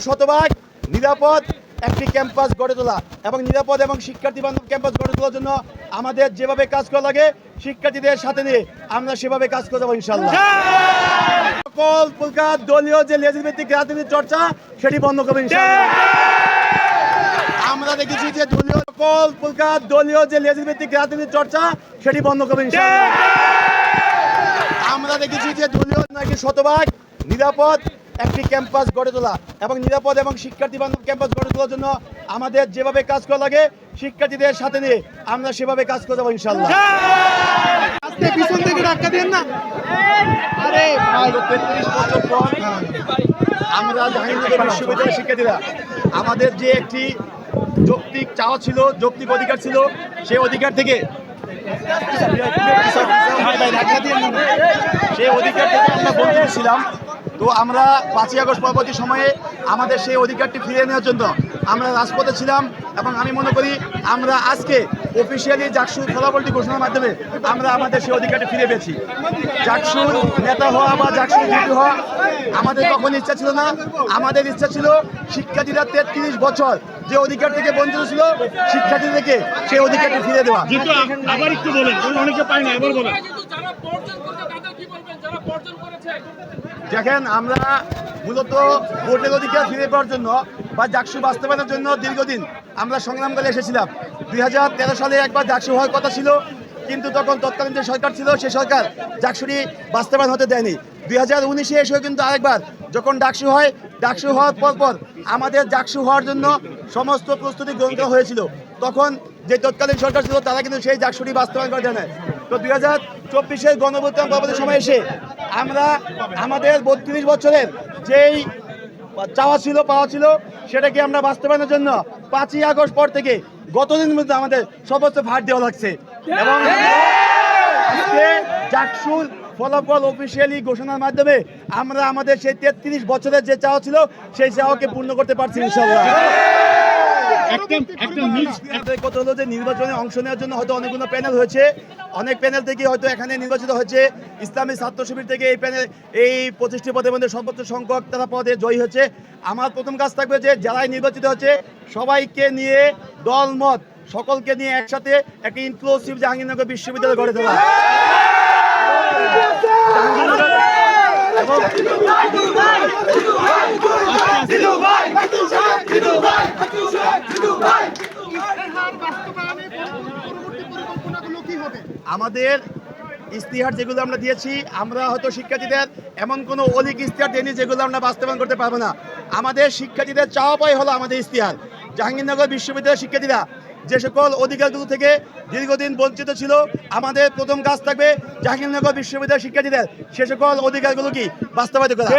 শতভাগ নিরাপদ একটি ক্যাম্পাস গড়ে তোলা এবং নিরাপদ এবং শিক্ষার্থী বান্ধব ক্যাম্পাস গড়ে তোলার জন্য আমাদের যেভাবে কাজ করা লাগে শিক্ষার্থীদের সাথে নিয়ে আমরা সেভাবে কাজ করে যাব ইনশাল্লাহ সকল প্রকার দলীয় যে লেজের ভিত্তিক রাজনীতির চর্চা সেটি বন্ধ করবে আমরা দেখেছি যে দলীয় সকল প্রকার দলীয় যে লেজের ভিত্তিক রাজনীতির চর্চা সেটি বন্ধ করবে আমরা দেখেছি যে দলীয় নাকি শতভাগ নিরাপদ একটি ক্যাম্পাস গড়ে তোলা এবং নিরাপদ এবং শিক্ষার্থী বান্ধব ক্যাম্পাস গড়ে তোলার জন্য আমাদের যেভাবে কাজ করা লাগে, শিক্ষার্থীদের সাথে নিয়ে আমরা সেভাবে কাজ করে যাব ইনশাল্লাহ পিছন থেকে ধাক্কা দেন না। আরে আমরা বিশ্ববিদ্যালয়ের শিক্ষার্থীরা, আমাদের যে একটি যৌক্তিক চাওয়া ছিল, যৌক্তিক অধিকার ছিল সেই অধিকার থেকে সেই অধিকার থেকে আমরা বঞ্চিত ছিলাম। তো আমরা পাঁচই আগস্ট পরবর্তী সময়ে আমাদের সেই অধিকারটি ফিরিয়ে নেওয়ার জন্য আমরা রাজপথে ছিলাম এবং আমি মনে করি আমরা আজকে অফিসিয়ালি জাকসুর ফলাফলটি ঘোষণার মাধ্যমে আমরা আমাদের সেই অধিকারটি ফিরে পেয়েছি। জাকসুর নেতা হওয়া বা জাকসুর ভিপি হওয়া আমাদের তখন ইচ্ছা ছিল না। আমাদের ইচ্ছা ছিল শিক্ষার্থীরা তেত্রিশ বছর যে অধিকার থেকে বঞ্চিত ছিল শিক্ষার্থীদেরকে সেই অধিকারটি ফিরে দেওয়া। কিন্তু আবার একটু বলেন। অনেকে পায় না এবার বলেন। কিন্তু যারা বর্জন দেখেন, আমরা মূলত ভোটের অধিকার ফিরে পাওয়ার জন্য বা জাকসু বাস্তবায়নের জন্য দীর্ঘদিন আমরা সংগ্রাম করে এসেছিলাম। দুই হাজার তেরো সালে একবার জাকসু হওয়ার কথা ছিল, কিন্তু তখন তৎকালীন যে সরকার ছিল সেই সরকার জাকসুরি বাস্তবায়ন হতে দেয়নি। দুই হাজার উনিশে এসেও কিন্তু আরেকবার যখন ডাকসু হয় ডাকসু হওয়ার পর পর আমাদের জাকসু হওয়ার জন্য সমস্ত প্রস্তুতি গ্রহণ হয়েছিল। তখন যে তৎকালীন সরকার ছিল, তারা কিন্তু সেই জাকসুরি বাস্তবায়ন করে দেয়। তো দুই হাজার চব্বিশের গণভোটান সময় এসে আমরা আমাদের বত্রিশ বছরের যেই চাওয়া ছিল, পাওয়া ছিল, সেটাকে আমরা বাস্তবায়নের জন্য পাঁচই আগস্ট পর থেকে গতদিন মধ্যে আমাদের সর্বোচ্চ ভাট দেওয়া লাগছে। এবং জাকসুর ফলাফল অফিসিয়ালি ঘোষণার মাধ্যমে আমরা আমাদের সেই তেত্রিশ বছরের যে চাওয়া ছিল, সেই চাওয়াকে পূর্ণ করতে পারছি ইনশাল্লাহ একটা একটা মিক্স আমাদের কথা হলো যে নির্বাচনে অংশ নেওয়ার জন্য হয়তো অনেকগুলো প্যানেল হয়েছে অনেক প্যানেল থেকে হয়তো এখানে নির্বাচিত হয়েছে। ইসলামী ছাত্র শিবির থেকে এই প্যানেল এই পঁচিশটি পদের মধ্যে সর্বোচ্চ সংখ্যক তারা পদে জয়ী হচ্ছে আমার প্রথম কাজ থাকবে যে যারাই নির্বাচিত হচ্ছে সবাইকে নিয়ে দলমত সকলকে নিয়ে একসাথে একটা ইনক্লুসিভ জাহাঙ্গীরনগর বিশ্ববিদ্যালয় গড়ে তোলা। এবং হার বাস্তবায়নে পরবর্তী পরিকল্পনাগুলো কি হবে আমাদের ইস্তিহার যেগুলো আমরা দিয়েছি, আমরা হয়তো শিক্ষার্থীদের এমন কোনো অলিক ইস্তিহার দিইনি যেগুলো আমরা বাস্তবায়ন করতে পারব না। আমাদের শিক্ষার্থীদের চাওয়া পাই হলো আমাদের ইস্তিহার জাহাঙ্গীরনগর বিশ্ববিদ্যালয়ের শিক্ষার্থীরা যে সকল অধিকারগুলো থেকে দীর্ঘদিন বঞ্চিত ছিল, আমাদের প্রথম কাজ থাকবে জাহাঙ্গীরনগর বিশ্ববিদ্যালয়ের শিক্ষার্থীদের সে সকল অধিকারগুলো কি বাস্তবায়িত করা।